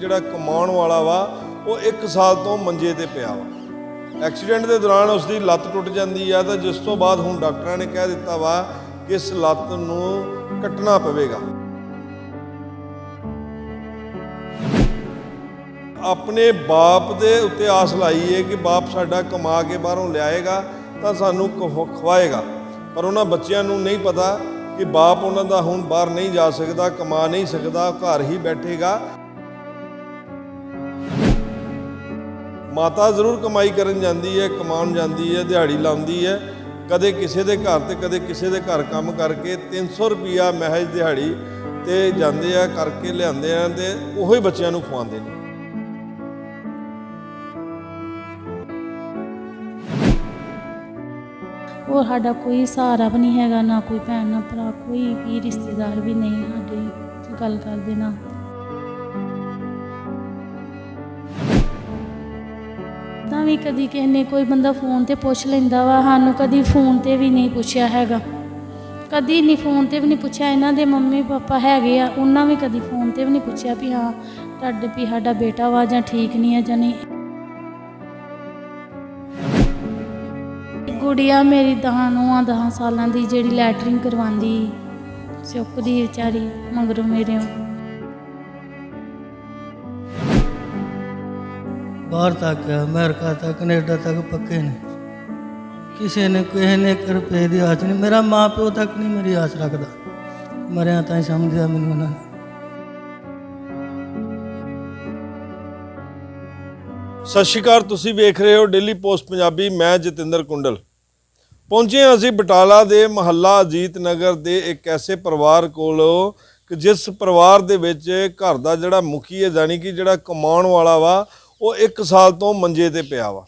ਜਿਹੜਾ ਕਮਾਉਣ ਵਾਲਾ ਵਾ, ਉਹ 1 ਸਾਲ ਤੋਂ ਮੰਜੇ ਤੇ ਪਿਆ ਵਾ। ਐਕਸੀਡੈਂਟ ਦੇ ਦੌਰਾਨ ਉਸ ਦੀ ਲੱਤ ਟੁੱਟ ਜਾਂਦੀ ਆ ਤਾਂ ਜਿਸ ਤੋਂ ਬਾਅਦ ਹੁਣ ਡਾਕਟਰਾਂ ਨੇ ਕਹਿ ਦਿੱਤਾ ਵਾ ਕਿ ਇਸ ਲੱਤ ਨੂੰ ਕੱਟਣਾ ਪਵੇਗਾ। ਆਪਣੇ ਬਾਪ ਦੇ ਉੱਤੇ ਆਸ ਲਾਈ ਹੈ ਕਿ ਬਾਪ ਸਾਡਾ ਕਮਾ ਕੇ ਬਾਹਰੋਂ ਲਿਆਏਗਾ ਤਾਂ ਸਾਨੂੰ ਖਵ- ਖਵਾਏਗਾ ਪਰ ਉਹਨਾਂ ਬੱਚਿਆਂ ਨੂੰ ਨਹੀਂ ਪਤਾ ਕਿ ਬਾਪ ਉਹਨਾਂ ਦਾ ਹੁਣ ਬਾਹਰ ਨਹੀਂ ਜਾ ਸਕਦਾ, ਕਮਾ ਨਹੀਂ ਸਕਦਾ ਘਰ ਹੀ ਬੈਠੇਗਾ। ਮਾਤਾ ਜ਼ਰੂਰ ਕਮਾਈ ਕਰਨ ਜਾਂਦੀ ਹੈ, ਕਮਾਉਣ ਜਾਂਦੀ ਹੈ, ਦਿਹਾੜੀ ਲਾਉਂਦੀ ਹੈ। ਕਦੇ ਕਿਸੇ ਦੇ ਘਰ ਤੇ ਕਦੇ ਕਿਸੇ ਦੇ ਘਰ ਕੰਮ ਕਰਕੇ 300 ਰੁਪਿਆ ਮਹਿਜ ਦਿਹਾੜੀ ਤੇ ਜਾਂਦੇ ਆ, ਕਰਕੇ ਲਿਆਉਂਦੇ ਆ ਤੇ ਉਹੋ ਹੀ ਬੱਚਿਆਂ ਨੂੰ ਖਵਾਉਂਦੇ ਨੇ। ਉਹ ਸਾਡਾ ਕੋਈ ਸਹਾਰਾ ਵੀ ਨਹੀਂ ਹੈਗਾ, ਨਾ ਕੋਈ ਭੈਣ, ਨਾ ਭਰਾ, ਕੋਈ ਵੀ ਰਿਸ਼ਤੇਦਾਰ ਵੀ ਨਹੀਂ, ਸਾਡੇ ਗੱਲ ਕਰਦੇ ਨਾ। ਵੀ ਕਦੀ ਕਿਸੇ ਨੇ ਕੋਈ ਬੰਦਾ ਫੋਨ ਤੇ ਪੁੱਛ ਲੈਂਦਾ ਵਾ, ਸਾਨੂੰ ਕਦੀ ਫੋਨ ਤੇ ਵੀ ਨਹੀਂ ਪੁੱਛਿਆ ਹੈਗਾ। ਕਦੀ ਨਹੀਂ ਫੋਨ ਤੇ ਵੀ ਨਹੀਂ ਪੁੱਛਿਆ, ਇਹਨਾਂ ਦੇ ਮੰਮੀ ਪਾਪਾ ਹੈਗੇ ਆ, ਉਹਨਾਂ ਵੀ ਕਦੀ ਫੋਨ ਤੇ ਵੀ ਨਹੀਂ ਪੁੱਛਿਆ ਵੀ ਹਾਂ, ਤੁਹਾਡੇ ਵੀ ਸਾਡਾ ਬੇਟਾ ਵਾ ਜਾਂ ਠੀਕ ਨਹੀਂ ਆ ਜਾਂ ਨਹੀਂ। ਗੁੜੀਆ ਮੇਰੀ ਦਹਾਂ ਨੂੰਹਾਂ ਦਹਾਂ ਸਾਲਾਂ ਦੀ ਜਿਹੜੀ ਲੈਟਰਿੰਗ ਕਰਵਾਉਂਦੀ ਸੁੱਕਦੀ ਵਿਚਾਰੀ, ਮਗਰੋਂ ਮੇਰੇ ਬਾਹਰ ਤੱਕ, ਅਮਰੀਕਾ ਤੱਕ, ਕੈਨੇਡਾ ਤੱਕ ਪੱਕੇ ਨੇ। ਕਿਸੇ ਨੇ ਕਿਸੇ ਨੇ ਇੱਕ ਰੁਪਏ ਦੀ ਆਸ ਨਹੀਂ, ਮੇਰਾ ਮਾਂ ਪਿਓ ਤੱਕ ਨਹੀਂ ਮੇਰੀ ਆਸ ਰੱਖਦਾ। ਮਰਿਆ ਤਾਂ ਸਮਝਿਆ ਮੈਨੂੰ ਉਹਨਾਂ ਨੇ। ਸਤਿ ਸ਼੍ਰੀ ਅਕਾਲ, ਤੁਸੀਂ ਵੇਖ ਰਹੇ ਹੋ ਡੇਲੀ ਪੋਸਟ ਪੰਜਾਬੀ, ਮੈਂ ਜਤਿੰਦਰ ਕੁੰਡਲ। ਪਹੁੰਚੇ ਹਾਂ ਅਸੀਂ ਬਟਾਲਾ ਦੇ ਮਹੱਲਾ ਅਜੀਤ ਨਗਰ ਦੇ ਇੱਕ ਐਸੇ ਪਰਿਵਾਰ ਕੋਲ ਕਿ ਜਿਸ ਪਰਿਵਾਰ ਦੇ ਵਿੱਚ ਘਰ ਦਾ ਜਿਹੜਾ ਮੁਖੀ ਹੈ ਜਾਨੀ ਕਿ ਜਿਹੜਾ ਕਮਾਉਣ ਵਾਲਾ ਵਾ ਉਹ 1 ਸਾਲ ਤੋਂ ਮੰਜੇ ਤੇ ਪਿਆ ਵਾ।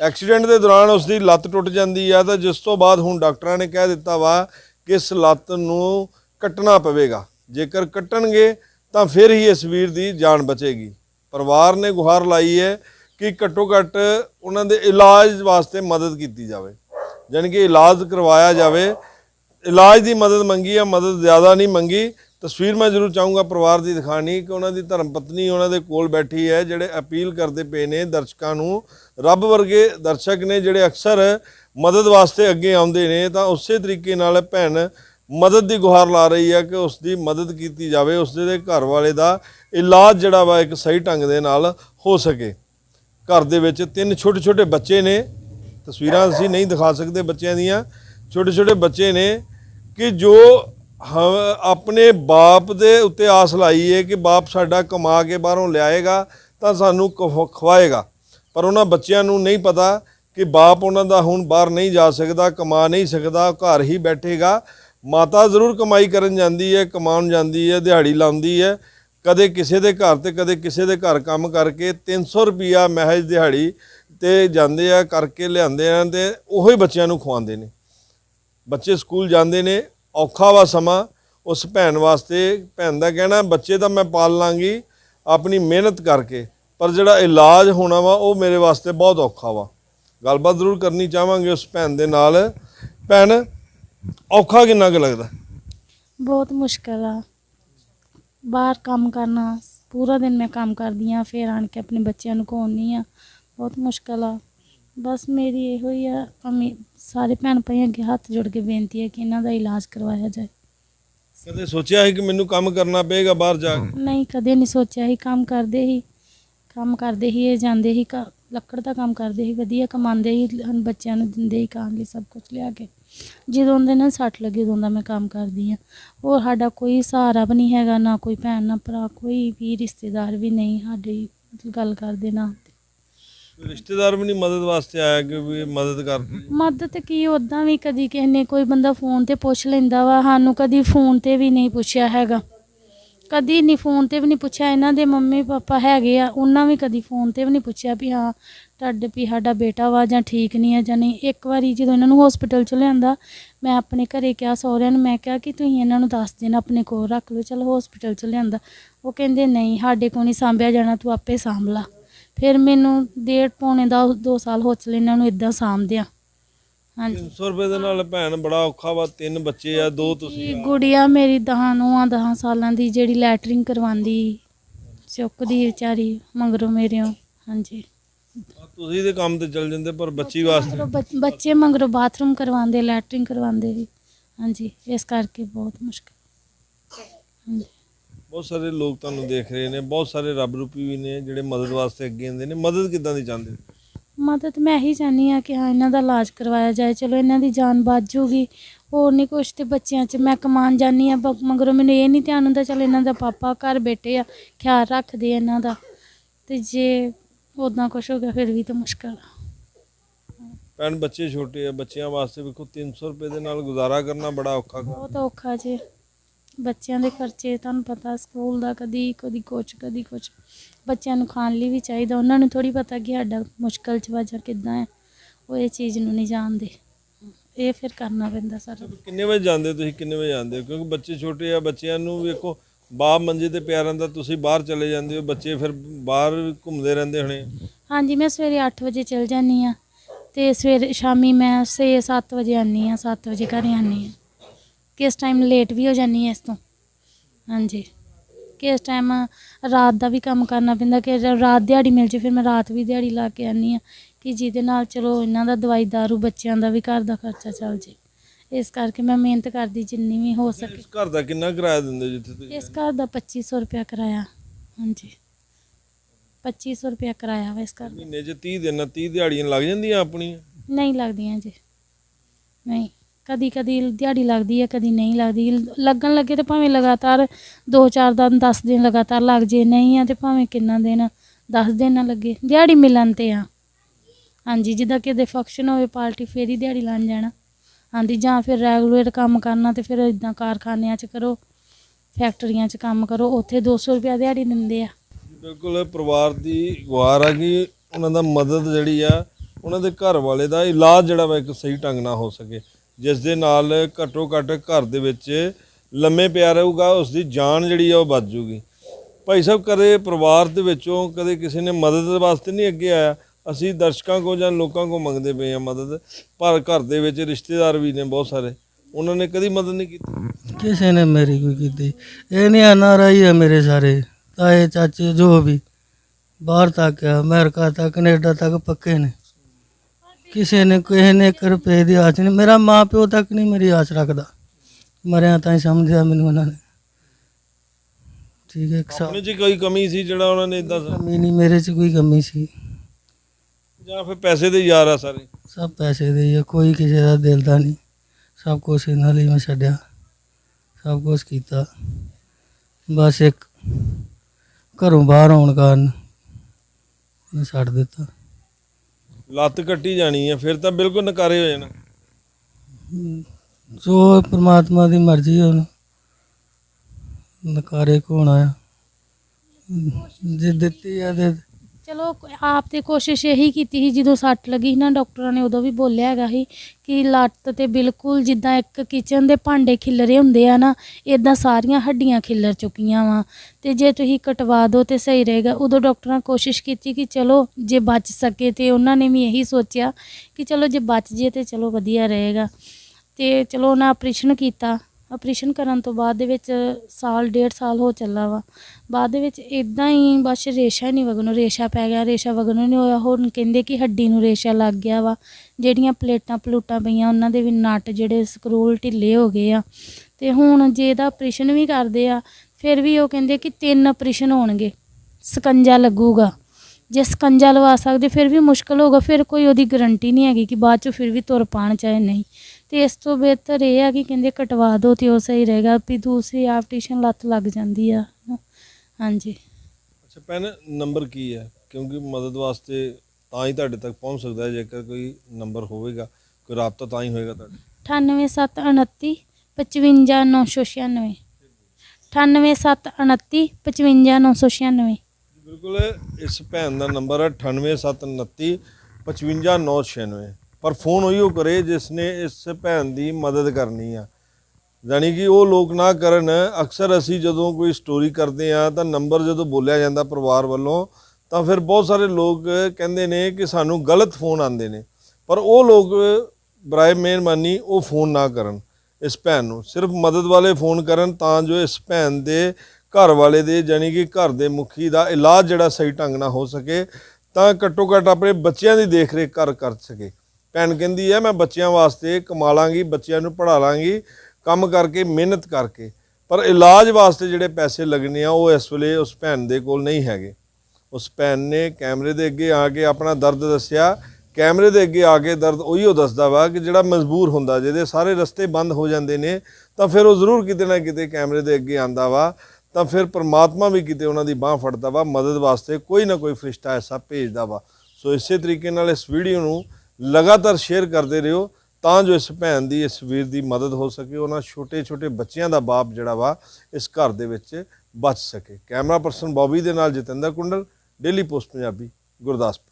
ਐਕਸੀਡੈਂਟ ਦੇ ਦੌਰਾਨ ਉਸ ਦੀ ਲੱਤ ਟੁੱਟ ਜਾਂਦੀ ਆ ਤਾਂ ਜਿਸ ਤੋਂ ਬਾਅਦ ਹੁਣ ਡਾਕਟਰਾਂ ਨੇ ਕਹਿ ਦਿੱਤਾ ਵਾ ਕਿ ਇਸ ਲੱਤ ਨੂੰ ਕੱਟਣਾ ਪਵੇਗਾ। ਜੇਕਰ ਕੱਟਣਗੇ ਤਾਂ ਫਿਰ ਹੀ ਇਸ ਵੀਰ ਦੀ ਜਾਨ ਬਚੇਗੀ। ਪਰਿਵਾਰ ਨੇ ਗੁਹਾਰ ਲਾਈ ਹੈ ਕਿ ਘੱਟੋ ਘੱਟ ਉਹਨਾਂ ਦੇ ਇਲਾਜ ਵਾਸਤੇ ਮਦਦ ਕੀਤੀ ਜਾਵੇ। ਜਾਣੀ ਕਿ ਇਲਾਜ ਕਰਵਾਇਆ ਜਾਵੇ। ਇਲਾਜ ਦੀ ਮਦਦ ਮੰਗੀ ਆ, ਮਦਦ ਜ਼ਿਆਦਾ ਨਹੀਂ ਮੰਗੀ। ਤਸਵੀਰ ਮੈਂ ਜ਼ਰੂਰ ਚਾਹੂੰਗਾ ਪਰਿਵਾਰ ਦੀ ਦਿਖਾਣੀ ਕਿ ਉਹਨਾਂ ਦੀ ਧਰਮ ਪਤਨੀ ਉਹਨਾਂ ਦੇ ਕੋਲ ਬੈਠੀ ਹੈ, ਜਿਹੜੇ ਅਪੀਲ ਕਰਦੇ ਪਏ ਨੇ ਦਰਸ਼ਕਾਂ ਨੂੰ। ਰੱਬ ਵਰਗੇ ਦਰਸ਼ਕ ਨੇ ਜਿਹੜੇ ਅਕਸਰ ਮਦਦ ਵਾਸਤੇ ਅੱਗੇ ਆਉਂਦੇ ਨੇ, ਤਾਂ ਉਸੇ ਤਰੀਕੇ ਨਾਲ ਭੈਣ ਮਦਦ ਦੀ ਗੁਹਾਰ ਲਾ ਰਹੀ ਹੈ ਕਿ ਉਸ ਦੀ ਮਦਦ ਕੀਤੀ ਜਾਵੇ ਉਸ ਦੇ ਘਰ ਵਾਲੇ ਦਾ ਇਲਾਜ ਜਿਹੜਾ ਵਾ ਇੱਕ ਸਹੀ ਢੰਗ ਦੇ ਨਾਲ ਹੋ ਸਕੇ। ਘਰ ਦੇ ਵਿੱਚ ਤਿੰਨ ਛੋਟੇ ਛੋਟੇ ਬੱਚੇ ਨੇ, ਤਸਵੀਰਾਂ ਅਸੀਂ ਨਹੀਂ ਦਿਖਾ ਸਕਦੇ ਬੱਚਿਆਂ ਦੀਆਂ। ਛੋਟੇ ਛੋਟੇ ਬੱਚੇ ਨੇ ਕਿ ਜੋ ਆਪਣੇ ਬਾਪ ਦੇ ਉੱਤੇ ਆਸ ਲਾਈ ਹੈ ਕਿ ਬਾਪ ਸਾਡਾ ਕਮਾ ਕੇ ਬਾਹਰੋਂ ਲਿਆਏਗਾ, ਤਾਂ ਸਾਨੂੰ ਖਵ- ਖਵਾਏਗਾ। ਪਰ ਉਹਨਾਂ ਬੱਚਿਆਂ ਨੂੰ ਨਹੀਂ ਪਤਾ ਕਿ ਬਾਪ ਉਹਨਾਂ ਦਾ ਹੁਣ ਬਾਹਰ ਨਹੀਂ ਜਾ ਸਕਦਾ, ਕਮਾ ਨਹੀਂ ਸਕਦਾ ਘਰ ਹੀ ਬੈਠੇਗਾ। ਮਾਤਾ ਜ਼ਰੂਰ ਕਮਾਈ ਕਰਨ ਜਾਂਦੀ ਹੈ, ਕਮਾਉਣ ਜਾਂਦੀ ਹੈ, ਦਿਹਾੜੀ ਲਾਉਂਦੀ ਹੈ। ਕਦੇ ਕਿਸੇ ਦੇ ਘਰ ਤੇ ਕਦੇ ਕਿਸੇ ਦੇ ਘਰ ਕੰਮ ਕਰਕੇ 300 ਰੁਪਿਆ ਮਹਿਜ ਦਿਹਾੜੀ ਤੇ ਜਾਂਦੇ ਆ, ਕਰਕੇ ਲਿਆਉਂਦੇ ਆ ਤੇ ਉਹੋ ਹੀ ਬੱਚਿਆਂ ਨੂੰ ਖਵਾਉਂਦੇ ਨੇ। ਬੱਚੇ ਸਕੂਲ ਜਾਂਦੇ ਨੇ ਔਖਾ ਵਾ ਸਮਾਂ, ਉਸ ਭੈਣ ਵਾਸਤੇ, ਭੈਣ ਦਾ ਕਹਿਣਾ, ਬੱਚੇ ਤਾਂ ਮੈਂ ਪਾਲ ਲਾਂਗੀ ਆਪਣੀ ਮਿਹਨਤ ਕਰਕੇ, ਪਰ ਜਿਹੜਾ ਇਲਾਜ ਹੋਣਾ ਵਾ, ਉਹ ਮੇਰੇ ਵਾਸਤੇ ਬਹੁਤ ਔਖਾ ਵਾ। ਗੱਲਬਾਤ ਜ਼ਰੂਰ ਕਰਨੀ ਚਾਹਾਂਗੇ ਉਸ ਭੈਣ ਦੇ ਨਾਲ। ਭੈਣ, ਔਖਾ ਕਿੰਨਾ ਕੁ ਲੱਗਦਾ? ਬਹੁਤ ਮੁਸ਼ਕਲ ਆ। ਬਾਹਰ ਕੰਮ ਕਰਨਾ, ਪੂਰਾ ਦਿਨ ਮੈਂ ਕੰਮ ਕਰਦੀ ਆ, ਫਿਰ ਆਣ ਕੇ ਆਪਣੇ ਬੱਚਿਆਂ ਨੂੰ ਘਾਉਣੀ ਆ। ਬਹੁਤ ਮੁਸ਼ਕਲ ਆ। ਬਸ ਮੇਰੀ ਇਹੋ ਹੀ ਆ ਅਮੀ ਸਾਰੇ ਭੈਣ ਭਾਈਆਂ ਅੱਗੇ ਹੱਥ ਜੋੜ ਕੇ ਬੇਨਤੀ ਹੈ ਕਿ ਇਹਨਾਂ ਦਾ ਇਲਾਜ ਕਰਵਾਇਆ ਜਾਏ। ਕਦੇ ਸੋਚਿਆ ਸੀ ਕਿ ਮੈਨੂੰ ਕੰਮ ਕਰਨਾ ਪਏਗਾ ਬਾਹਰ ਜਾ ਕੇ? ਨਹੀਂ ਕਦੇ ਨਹੀਂ ਸੋਚਿਆ ਸੀ। ਕੰਮ ਕਰਦੇ ਹੀ ਕੰਮ ਕਰਦੇ ਹੀ ਇਹ ਜਾਂਦੇ ਹੀ ਲੱਕੜ ਦਾ ਕੰਮ ਕਰਦੇ ਹੀ ਵਧੀਆ ਕਮਾਉਂਦੇ ਹੀ ਹਨ ਬੱਚਿਆਂ ਨੂੰ ਦਿੰਦੇ ਹੀ ਖਾਣ ਲਈ ਸਭ ਕੁਝ ਲਿਆ ਕੇ। ਜਦੋਂ ਦੇ ਨਾ ਸੱਟ ਲੱਗੀ ਉਦੋਂ ਦਾ ਮੈਂ ਕੰਮ ਕਰਦੀ ਆ ਹੋਰ ਸਾਡਾ ਕੋਈ ਸਹਾਰਾ ਵੀ ਨਹੀਂ ਹੈਗਾ ਨਾ ਕੋਈ ਭੈਣ ਨਾ ਭਰਾ ਕੋਈ ਵੀ ਰਿਸ਼ਤੇਦਾਰ ਵੀ ਨਹੀਂ ਸਾਡੀ ਗੱਲ ਕਰਦੇ ਨਾ ਰਿਸ਼ਤੇਦਾਰ ਵੀ ਨਹੀਂ ਮਦਦ ਵਾਸਤੇ ਆਇਆ ਕਿ ਵੀ ਮਦਦ ਕਰ ਮਦਦ ਕੀ ਉਦਾਂ ਵੀ ਕਦੀ ਕਿਸੇ ਨੇ ਕੋਈ ਬੰਦਾ ਫੋਨ ਤੇ ਪੁੱਛ ਲੈਂਦਾ ਵਾ, ਸਾਨੂੰ ਕਦੀ ਫੋਨ ਤੇ ਵੀ ਨਹੀਂ ਪੁੱਛਿਆ ਹੈਗਾ। ਕਦੀ ਨਹੀਂ ਫੋਨ ਤੇ ਵੀ ਨਹੀਂ ਪੁੱਛਿਆ, ਇਹਨਾਂ ਦੇ ਮੰਮੀ ਪਾਪਾ ਹੈਗੇ ਆ, ਉਹਨਾਂ ਵੀ ਕਦੀ ਫੋਨ ਤੇ ਵੀ ਨਹੀਂ ਪੁੱਛਿਆ ਵੀ ਹਾਂ, ਤੁਹਾਡੇ ਵੀ ਸਾਡਾ ਬੇਟਾ ਵਾ ਜਾਂ ਠੀਕ ਨਹੀਂ ਆ ਜਾਂ ਨਹੀਂ। ਇੱਕ ਵਾਰੀ ਜਦੋਂ ਇਹਨਾਂ ਨੂੰ ਹਸਪੀਟਲ ਚ ਲਿਆਂਦਾ, ਮੈਂ ਆਪਣੇ ਘਰੇ ਕਿਹਾ, ਸਹੁਰਿਆਂ ਨੂੰ ਮੈਂ ਕਿਹਾ ਕਿ ਤੁਸੀਂ ਇਹਨਾਂ ਨੂੰ ਦੱਸ ਦੇਣਾ ਆਪਣੇ ਕੋਲ ਰੱਖ ਲਓ, ਚਲ ਹਸਪੀਟਲ ਚ ਲਿਆਂਦਾ। ਉਹ ਕਹਿੰਦੇ, ਨਹੀਂ, ਸਾਡੇ ਕੋਲ ਨਹੀਂ ਸਾਂਭਿਆ ਜਾਣਾ, ਤੂੰ ਆਪੇ ਸਾਂਭ ਲਾ। ਫਿਰ ਮੈਨੂੰ ਡੇਢ ਪੌਣੇ ਦਾ 2 ਸਾਲ ਹੋ ਚਲੇ ਇਹਨਾਂ ਨੂੰ ਇਦਾਂ ਸਾਂਭਦਿਆਂ। ਹਾਂਜੀ। 300 ਰੁਪਏ ਦੇ ਨਾਲ ਭੈਣ ਬੜਾ ਔਖਾ ਵਾ ਤਿੰਨ ਬੱਚੇ ਆ ਦੋ ਤੁਸੀਂ ਇਹ ਗੁੜੀਆ ਮੇਰੀ ਦਹਾਂ ਨੂੰਹਾਂ ਦਹਾਂ ਸਾਲਾਂ ਦੀ ਜਿਹੜੀ ਲੈਟਰਿੰਗ ਕਰਵਾਉਂਦੀ ਚੁੱਕਦੀ ਵਿਚਾਰੀ ਮਗਰੋਂ ਮੇਰਿਓ ਹਾਂਜੀ। ਤੁਸੀਂ ਤੇ ਕੰਮ ਤੇ ਚੱਲ ਜਾਂਦੇ ਪਰ ਬੱਚੀ ਵਾਸਤੇ ਮਗਰੋਂ ਬੱਚ- ਬੱਚੇ ਮਗਰੋਂ ਬਾਥਰੂਮ ਕਰਵਾਉਂਦੇ ਲੈਟਰਿੰਗ ਕਰਵਾਉਂਦੇ ਹਾਂਜੀ। ਇਸ ਕਰਕੇ ਬਹੁਤ ਮੁਸ਼ਕਲ। ਹਾਂਜੀ। ਬਹੁਤ ਸਾਰੇ ਲੋਕ ਤੁਹਾਨੂੰ ਦੇਖ ਰਹੇ ਨੇ ਬਹੁਤ ਸਾਰੇ ਰੱਬ ਰੂਪੀ ਵੀ ਨੇ ਜਿਹੜੇ ਮਦਦ ਵਾਸਤੇ ਅੱਗੇ ਆਉਂਦੇ ਨੇ। ਮਦਦ ਕਿੱਦਾਂ ਦੀ ਚਾਹੁੰਦੇ ਮਦਦ ਮੈਂ ਇਹੀ ਚਾਹੁੰਦੀ ਆ ਕਿ ਹਾਂ ਇਹਨਾਂ ਦਾ ਇਲਾਜ ਕਰਵਾਇਆ ਜਾਏ। ਚਲੋ ਇਹਨਾਂ ਦੀ ਜਾਨ ਬਚ ਜੂਗੀ ਹੋਰ ਨਹੀਂ ਕੁਛ ਤੇ ਬੱਚਿਆਂ 'ਚ ਮੈਂ ਕਮਾਨ ਜਾਨੀ ਆ ਮਗਰੋਂ ਮੈਨੂੰ ਇਹ ਨਹੀਂ ਧਿਆਨ ਹੁੰਦਾ ਚਲ ਇਹਨਾਂ ਦਾ ਪਾਪਾ ਘਰ ਬੈਠੇ ਆ ਖਿਆਲ ਰੱਖਦੇ ਆ ਇਹਨਾਂ ਦਾ। ਤੇ ਜੇ ਉਦਾਂ ਕੁਛ ਹੋ ਗਿਆ ਫਿਰ ਵੀ ਤਾਂ ਮੁਸ਼ਕਲ ਆ। ਭੈਣ ਬੱਚੇ ਛੋਟੇ ਆ ਬੱਚਿਆਂ ਵਾਸਤੇ ਵੇਖੋ 300 ਰੁਪਏ ਦੇ ਨਾਲ ਗੁਜ਼ਾਰਾ ਕਰਨਾ ਬੜਾ ਔਖਾ ਕੰਮ ਬਹੁਤ ਔਖਾ ਜੇ। ਬੱਚਿਆਂ ਦੇ ਖਰਚੇ ਤੁਹਾਨੂੰ ਪਤਾ ਸਕੂਲ ਦਾ ਕਦੀ ਕਦੀ ਕੁਛ ਕਦੀ ਕੁਛ। ਬੱਚਿਆਂ ਨੂੰ ਖਾਣ ਲਈ ਵੀ ਚਾਹੀਦਾ। ਉਹਨਾਂ ਨੂੰ ਥੋੜੀ ਪਤਾ ਕਿ ਸਾਡਾ ਮੁਸ਼ਕਲ ਚ ਵਜ੍ਹਾ ਕਿੱਦਾਂ ਹੈ। ਉਹ ਇਹ ਚੀਜ਼ ਨੂੰ ਨਹੀਂ ਜਾਣਦੇ। ਇਹ ਫਿਰ ਕਰਨਾ ਪੈਂਦਾ ਸਾਰਾ। ਕਿੰਨੇ ਵਜੇ ਜਾਂਦੇ ਹੋ ਤੁਸੀਂ? ਕਿੰਨੇ ਵਜੇ ਜਾਂਦੇ ਹੋ? ਕਿਉਂਕਿ ਬੱਚੇ ਛੋਟੇ ਆ ਬੱਚਿਆਂ ਨੂੰ ਵੇਖੋ ਬਾਪ ਮੰਜੇ ਤੇ ਪਿਆ ਰਹਿੰਦਾ ਤੁਸੀਂ ਬਾਹਰ ਚਲੇ ਜਾਂਦੇ ਹੋ। ਬੱਚੇ ਫਿਰ ਬਾਹਰ ਘੁੰਮਦੇ ਰਹਿੰਦੇ ਹੋਣੇ। ਹਾਂਜੀ ਮੈਂ ਸਵੇਰੇ 8 ਵਜੇ ਚਲ ਜਾਂਦੀ ਆ ਤੇ ਸਵੇਰੇ ਸ਼ਾਮੀ ਮੈਂ 6-7 ਵਜੇ ਆਨੀ ਆ 7 ਵਜੇ ਘਰੇ ਆਨੀ ਆ ਕਿਸ ਟਾਈਮ ਲੇਟ ਵੀ ਹੋ ਜਾਂਦੀ ਆ ਇਸ ਤੋਂ। ਹਾਂਜੀ। ਕਿਸ ਟਾਈਮ ਰਾਤ ਦਾ ਵੀ ਕੰਮ ਕਰਨਾ ਪੈਂਦਾ ਕਿ ਰਾਤ ਦਿਹਾੜੀ ਮਿਲ ਜੇ ਫਿਰ ਮੈਂ ਰਾਤ ਵੀ ਦਿਹਾੜੀ ਲਾ ਕੇ ਆਨੀ ਆ ਕਿ ਜਿਹਦੇ ਨਾਲ ਚਲੋ ਇਹਨਾਂ ਦਾ ਦਵਾਈ ਦਾਰੂ ਬੱਚਿਆਂ ਦਾ ਵੀ ਘਰ ਦਾ ਖਰਚਾ ਚੱਲ ਜੇ। ਇਸ ਕਰਕੇ ਮੈਂ ਮਿਹਨਤ ਕਰਦੀ ਜਿੰਨੀ ਵੀ ਹੋ ਸਕੇ। ਇਸ ਘਰ ਦਾ ਕਿੰਨਾ ਕਿਰਾਇਆ ਦਿੰਦੇ ਹੋ ਜਿੱਥੇ ਤੁਸੀਂ? ਇਸ ਘਰ ਦਾ 2500 ਰੁਪਇਆ ਕਿਰਾਇਆ। ਹਾਂਜੀ। 2500 ਰੁਪਇਆ ਕਿਰਾਇਆ ਵਾ ਇਸ ਘਰ ਦਾ। ਮਹੀਨੇ 'ਚ 30 ਦਿਨ 30 ਦਿਹਾੜੀਆਂ ਲੱਗ ਜਾਂਦੀਆਂ ਆਪਣੀਆਂ? ਨਹੀਂ ਲੱਗਦੀਆਂ ਜੀ। ਨਹੀਂ। ਕਦੀ ਕਦੀ ਦਿਹਾੜੀ ਲੱਗਦੀ ਹੈ ਕਦੀ ਨਹੀਂ ਲੱਗਦੀ। ਲੱਗਣ ਲੱਗੇ ਤੇ ਭਾਵੇਂ ਲਗਾਤਾਰ 2-4 ਦਿਨ 10 ਦਿਨ ਲਗਾਤਾਰ ਲੱਗ ਜੇ, ਨਹੀਂ ਆ ਤੇ ਭਾਵੇਂ ਕਿੰਨਾ ਦਿਨ 10 ਦਿਨ ਨਾ ਲੱਗੇ। ਦਿਹਾੜੀ ਮਿਲਣ ਤੇ ਆ। ਹਾਂਜੀ, ਜਿੱਦਾਂ ਕਿਤੇ ਫੰਕਸ਼ਨ ਹੋਵੇ, ਪਾਰਟੀ ਫੇਰ ਹੀ ਦਿਹਾੜੀ ਲਾਣ ਜਾਣਾ। ਹਾਂਜੀ, ਜਾਂ ਫਿਰ ਰੈਗੂਲਰ ਕੰਮ ਕਰਨਾ ਤੇ ਫਿਰ ਇਦਾਂ ਕਾਰਖਾਨਿਆਂ 'ਚ ਕਰੋ ਫੈਕਟਰੀਆਂ 'ਚ ਕੰਮ ਕਰੋ, ਉੱਥੇ 200 ਰੁਪਿਆ ਦਿਹਾੜੀ ਦਿੰਦੇ ਆ। ਬਿਲਕੁਲ, ਪਰਿਵਾਰ ਦੀ ਗੁਹਾਰ ਆ ਕਿ ਉਹਨਾਂ ਦਾ ਮਦਦ ਜਿਹੜੀ ਆ, ਉਹਨਾਂ ਦੇ ਘਰ ਵਾਲੇ ਦਾ ਇਲਾਜ ਜਿਹੜਾ ਵਾ ਇੱਕ ਸਹੀ ਢੰਗ ਨਾਲ ਹੋ ਸਕੇ। ਜਿਸ ਦੇ ਨਾਲ ਘੱਟੋ ਘੱਟ ਘਰ ਦੇ ਵਿੱਚ ਲੰਮੇ ਪਿਆ ਰਹੂਗਾ ਉਸ ਦੀ ਜਾਨ ਜਿਹੜੀ ਆ ਉਹ ਬਚ ਜੂਗੀ। ਭਾਈ ਸਾਹਿਬ, ਕਦੇ ਪਰਿਵਾਰ ਦੇ ਵਿੱਚੋਂ ਕਦੇ ਕਿਸੇ ਨੇ ਮਦਦ ਵਾਸਤੇ ਨਹੀਂ ਅੱਗੇ ਆਇਆ? ਅਸੀਂ ਦਰਸ਼ਕਾਂ ਕੋ ਜਾਂ ਲੋਕਾਂ ਕੋ ਮੰਗਦੇ ਪਏ ਆ ਮਦਦ, ਪਰ ਘਰ ਦੇ ਵਿੱਚ ਰਿਸ਼ਤੇਦਾਰ ਵੀ ਨੇ ਬਹੁਤ ਸਾਰੇ। ਉਹਨਾਂ ਨੇ ਕਦੀ ਮਦਦ ਨਹੀਂ ਕੀਤੀ? ਕਿਸੇ ਨੇ ਮੇਰੀ ਕੋਈ ਕੀਤੀ। ਇਹ ਨਹੀਂ ਆਨਾ ਰਹੀ ਹੈ ਮੇਰੇ ਸਾਰੇ, ਤਾਏ, ਚਾਚੇ, ਜੋ ਵੀ। ਬਾਹਰ ਤੱਕ ਆ, ਅਮਰੀਕਾ ਤੱਕ, ਕੈਨੇਡਾ ਤੱਕ ਪੱਕੇ ਨੇ। ਕਿਸੇ ਨੇ ਕਿਸੇ ਨੇ ਇੱਕ ਰੁਪਏ ਦੀ ਆਸ ਨਹੀਂ ਮੇਰਾ ਮਾਂ ਪਿਓ ਤੱਕ ਨਹੀਂ ਮੇਰੀ ਆਸ ਰੱਖਦਾ। ਮਰਿਆ ਤਾਂ ਹੀ ਸਮਝਿਆ ਮੈਨੂੰ ਉਹਨਾਂ ਨੇ। ਠੀਕ ਹੈ ਇੱਕ ਸਾਲ। ਆਪਣੇ 'ਚ ਕੋਈ ਕਮੀ ਸੀ ਜਿਹੜਾ ਉਹਨਾਂ ਨੇ ਇਦਾਂ ਕਮੀ ਨਹੀਂ ਮੇਰੇ 'ਚ ਕੋਈ ਕਮੀ ਸੀ। ਜਾਂ ਫਿਰ ਪੈਸੇ ਦੇ ਯਾਰ ਆ ਸਾਰੇ? ਸਭ ਪੈਸੇ ਦੇ ਹੀ ਆ, ਕੋਈ ਕਿਸੇ ਦਾ ਦਿਲ ਦਾ ਨਹੀਂ। ਸਭ ਕੁਝ ਇਹਨਾਂ ਲਈ ਮੈਂ ਛੱਡਿਆ। ਸਭ ਕੁਝ ਕੀਤਾ। ਬਸ ਇੱਕ ਘਰੋਂ ਬਾਹਰ ਆਉਣ ਕਾਰਨ ਮੈਂ ਛੱਡ ਦਿੱਤਾ। ਲੱਤ ਕੱਟੀ ਜਾਣੀ ਹੈ ਫਿਰ ਤਾਂ ਬਿਲਕੁਲ ਨਕਾਰੇ ਹੋ ਜਾਣਾ। ਜੋ ਪ੍ਰਮਾਤਮਾ ਦੀ ਮਰਜ਼ੀ ਹੈ ਹੁਣ। ਨਕਾਰੇ ਕੋਣ ਆਇਆ? ਜੇ ਦਿੱਤੀ ਆ ਤੇ ਚਲੋ, ਆਪ ਤੇ ਕੋਸ਼ਿਸ਼ ਇਹੀ ਕੀਤੀ ਸੀ, ਜਦੋਂ ਸੱਟ ਲੱਗੀ ਸੀ ਨਾ, ਡਾਕਟਰਾਂ ਨੇ ਉਦੋਂ ਵੀ ਬੋਲਿਆ ਹੈਗਾ ਸੀ ਕਿ ਲੱਤ ਤੇ ਬਿਲਕੁਲ ਜਿੱਦਾਂ ਇੱਕ ਕਿਚਨ ਦੇ ਭਾਂਡੇ ਖਿਲਰੇ ਹੁੰਦੇ ਆ ਨਾ ਇਦਾਂ ਸਾਰੀਆਂ ਹੱਡੀਆਂ ਖਿਲਰ ਚੁੱਕੀਆਂ ਵਾ। ਤੇ ਜੇ ਤੁਸੀਂ ਕਟਵਾ ਦਿਓ ਤੇ ਸਹੀ ਰਹੇਗਾ। ਉਦੋਂ ਡਾਕਟਰਾਂ ਕੋਸ਼ਿਸ਼ ਕੀਤੀ ਕਿ ਚਲੋ, ਜੇ ਬਚ ਸਕੇ ਤੇ ਉਹਨਾਂ ਨੇ ਵੀ ਇਹੀ ਸੋਚਿਆ ਕਿ ਚਲੋ ਜੇ ਬਚ ਜੇ ਤੇ ਚਲੋ ਵਧੀਆ ਰਹੇਗਾ। ਤੇ ਚਲੋ ਉਹਨਾਂ ਆਪਰੇਸ਼ਨ ਕੀਤਾ। ਆਪਰੇਸ਼ਨ ਕਰਨ ਤੋਂ ਬਾਅਦ ਦੇ ਵਿੱਚ ਸਾਲ, ਡੇਢ ਸਾਲ ਹੋ ਚੱਲਾ ਵਾ। ਬਾਅਦ ਦੇ ਵਿੱਚ ਇਦਾਂ ਹੀ ਬਸ ਰੇਸ਼ਾ ਹੀ ਨਹੀਂ ਵਗਣੋ, ਰੇਸ਼ਾ ਪੈ ਗਿਆ, ਰੇਸ਼ਾ ਵਗਣੋਂ ਨਹੀਂ ਹੋਇਆ। ਹੁਣ ਕਹਿੰਦੇ ਕਿ ਹੱਡੀ ਨੂੰ ਰੇਸ਼ਾ ਲੱਗ ਗਿਆ ਵਾ। ਜਿਹੜੀਆਂ ਪਲੇਟਾਂ ਪਲੂਟਾਂ ਪਈਆਂ, ਉਹਨਾਂ ਦੇ ਵੀ ਨਟ ਜਿਹੜੇ ਸਕਰੂਲ ਢਿੱਲੇ ਹੋ ਗਏ ਆ। ਤੇ ਹੁਣ ਜੇ ਇਹਦਾ ਆਪਰੇਸ਼ਨ ਵੀ ਕਰਦੇ ਆ, ਫਿਰ ਵੀ ਉਹ ਕਹਿੰਦੇ ਕਿ ਤਿੰਨ ਆਪਰੇਸ਼ਨ ਹੋਣਗੇ। ਸਕੰਜਾ ਲੱਗੂਗਾ। ਜੇ ਸਕੰਜਾ ਲਵਾ ਸਕਦੇ ਫਿਰ ਵੀ ਮੁਸ਼ਕਲ ਹੋਗਾ ਫਿਰ ਕੋਈ ਉਹਦੀ ਗਾਰੰਟੀ ਨਹੀਂ ਹੈਗੀ ਕਿ ਬਾਅਦ ਚ ਫਿਰ ਵੀ ਤੁਰ ਪਾਣ ਚਾਹੇ ਨਹੀਂ। ਤੇ ਇਸ ਤੋਂ ਬਿਹਤਰ ਇਹ ਆ ਕਿ ਕਹਿੰਦੇ ਕਟਵਾ ਦਿਓ ਤੇ ਉਹ ਸਹੀ ਰਹੇਗਾ ਵੀ ਦੂਸਰੀ ਆਪਰੇਸ਼ਨ ਲੱਤ ਲੱਗ ਜਾਂਦੀ ਆ। ਹਾਂਜੀ। ਅੱਛਾ ਪੈਨ ਨੰਬਰ ਕੀ ਹੈ? ਕਿਉਂਕਿ ਮਦਦ ਵਾਸਤੇ ਤਾਂ ਹੀ ਤੁਹਾਡੇ ਤੱਕ ਪਹੁੰਚ ਸਕਦਾ ਹੈ ਜੇਕਰ ਕੋਈ ਨੰਬਰ ਹੋਵੇਗਾ ਕੋਈ ਰਾਬਤਾ ਤਾਂ ਹੀ ਹੋਏਗਾ ਤੁਹਾਡਾ। 98729 55996 98729 55996 ਬਿਲਕੁਲ, ਇਸ ਭੈਣ ਦਾ ਨੰਬਰ ਹੈ 98729 55996 ਪਰ ਫੋਨ ਉਹੀ ਉਹ ਕਰੇ ਜਿਸ ਨੇ ਇਸ ਭੈਣ ਦੀ ਮਦਦ ਕਰਨੀ ਆ। ਯਾਨੀ ਕਿ ਉਹ ਲੋਕ ਨਾ ਕਰਨ, ਅਕਸਰ ਅਸੀਂ ਜਦੋਂ ਕੋਈ ਸਟੋਰੀ ਕਰਦੇ ਆ ਤਾਂ ਨੰਬਰ ਜਦੋਂ ਬੋਲਿਆ ਜਾਂਦਾ ਪਰਿਵਾਰ ਵੱਲੋਂ, ਤਾਂ ਫਿਰ ਬਹੁਤ ਸਾਰੇ ਲੋਕ ਕਹਿੰਦੇ ਨੇ ਕਿ ਸਾਨੂੰ ਗਲਤ ਫੋਨ ਆਉਂਦੇ ਨੇ। ਪਰ ਉਹ ਲੋਕ ਬਰਾਏ ਮਿਹਰਬਾਨੀ ਉਹ ਫੋਨ ਨਾ ਕਰਨ ਇਸ ਭੈਣ ਨੂੰ। ਸਿਰਫ ਮਦਦ ਵਾਲੇ ਫੋਨ ਕਰਨ ਤਾਂ ਜੋ ਇਸ ਭੈਣ ਦੇ ਘਰ ਵਾਲੇ ਦੇ ਜਾਨੀ ਕਿ ਘਰ ਦੇ ਮੁਖੀ ਦਾ ਇਲਾਜ ਜਿਹੜਾ ਸਹੀ ਢੰਗ ਨਾਲ ਹੋ ਸਕੇ, ਤਾਂ ਘੱਟੋ ਘੱਟ ਆਪਣੇ ਬੱਚਿਆਂ ਦੀ ਦੇਖ-ਰੇਖ ਕਰ ਕਰ ਸਕੇ। ਭੈਣ ਕਹਿੰਦੀ ਹੈ, ਮੈਂ ਬੱਚਿਆਂ ਵਾਸਤੇ ਕਮਾ ਲਾਂਗੀ ਬੱਚਿਆਂ ਨੂੰ ਪੜ੍ਹਾ ਲਾਂਗੀ, ਕੰਮ ਕਰਕੇ, ਮਿਹਨਤ ਕਰਕੇ। ਪਰ ਇਲਾਜ ਵਾਸਤੇ ਜਿਹੜੇ ਪੈਸੇ ਲੱਗਣੇ ਆ, ਉਹ ਇਸ ਵੇਲੇ ਉਸ ਭੈਣ ਦੇ ਕੋਲ ਨਹੀਂ ਹੈਗੇ। ਉਸ ਭੈਣ ਨੇ ਕੈਮਰੇ ਦੇ ਅੱਗੇ ਆ ਕੇ ਆਪਣਾ ਦਰਦ ਦੱਸਿਆ। ਕੈਮਰੇ ਦੇ ਅੱਗੇ ਆ ਕੇ ਦਰਦ ਉਹੀ ਉਹ ਦੱਸਦਾ ਵਾ ਕਿ ਜਿਹੜਾ ਮਜਬੂਰ ਹੁੰਦਾ, ਜਿਹਦੇ ਸਾਰੇ ਰਸਤੇ ਬੰਦ ਹੋ ਜਾਂਦੇ ਨੇ, ਤਾਂ ਫਿਰ ਉਹ ਜ਼ਰੂਰ ਕਿਤੇ ਨਾ ਕਿਤੇ ਕੈਮਰੇ ਦੇ ਅੱਗੇ ਆਂਦਾ ਵਾ। ਤਾਂ ਫਿਰ ਪ੍ਰਮਾਤਮਾ ਵੀ ਕਿਤੇ ਉਹਨਾਂ ਦੀ ਬਾਹ ਫੜਦਾ ਵਾ, ਮਦਦ ਵਾਸਤੇ ਕੋਈ ਨਾ ਕੋਈ ਫਰਿਸ਼ਤਾ ਐਸਾ ਭੇਜਦਾ ਵਾ। ਸੋ ਇਸੇ ਤਰੀਕੇ ਨਾਲ ਇਸ ਵੀਡੀਓ ਨੂੰ ਲਗਾਤਾਰ ਸ਼ੇਅਰ ਕਰਦੇ ਰਹੋ ਤਾਂ ਜੋ ਇਸ ਭੈਣ ਦੀ, ਇਸ ਵੀਰ ਦੀ ਮਦਦ ਹੋ ਸਕੇ, ਉਹਨਾਂ ਛੋਟੇ ਛੋਟੇ ਬੱਚਿਆਂ ਦਾ ਬਾਪ ਜਿਹੜਾ ਵਾ, ਇਸ ਘਰ ਦੇ ਵਿੱਚ ਬਚ ਸਕੇ। ਕੈਮਰਾ ਪਰਸਨ ਬੌਬੀ ਦੇ ਨਾਲ ਜਤਿੰਦਰ ਕੁੰਡਲ, ਡੇਲੀ ਪੋਸਟ ਪੰਜਾਬੀ, ਗੁਰਦਾਸਪੁਰ।